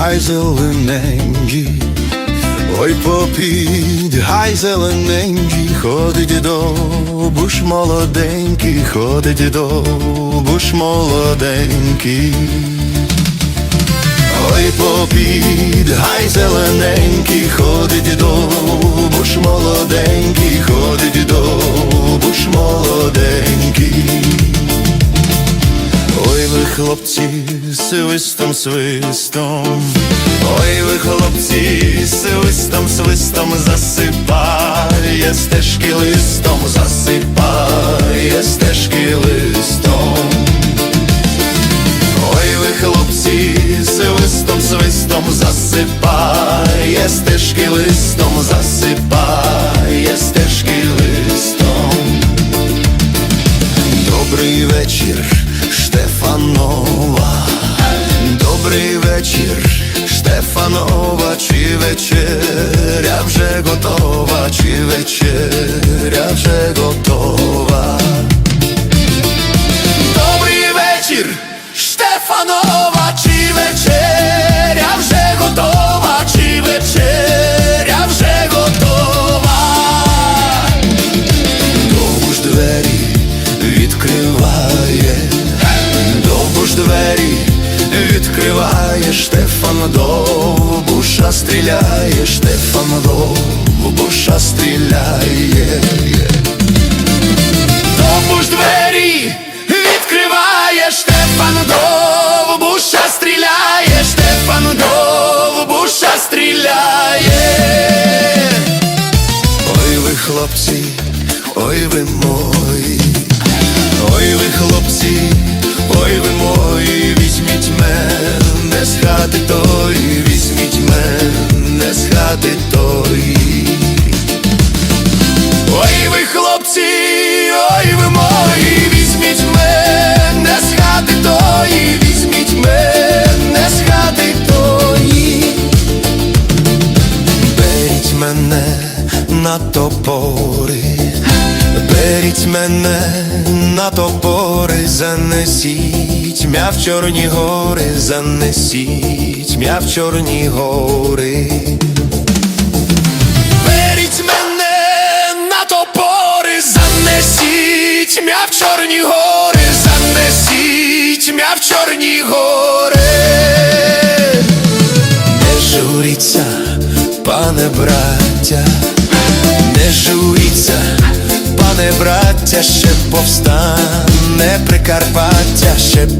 гай зелененький, ой попід, гай зелененький, ходить довбуш молоденький, ходить довбуш молоденький. Ой попід, гай зелененький, ходить довбуш молоденький, ходить свистом, свистом, ой ви хлопці, свистом, свистом засипає стежки листом, засипає стежки листом. Ой ви хлопці, свистом, свистом засипає стежки листом, засипає стежки листом. Добрий вечір, Штефанова. wycierać, że gotować, wycierać, że gotować. Штефан довбуша стріляє, Штефан довбуша стріляє. Довбуш двері відкриває, Штефан довбуша стріляє, Штефан довбуша стріляє. Ой ви хлопці, ой ви мої, на топори, беріть мене на топори, занесіть м'я в чорні гори, занесіть м'я в чорні гори. Беріть мене на топори, занесіть м'я в чорні гори, занесіть м'я в чорні гори. Не журіться, пане браття, ще повстане Прикарпаття, ще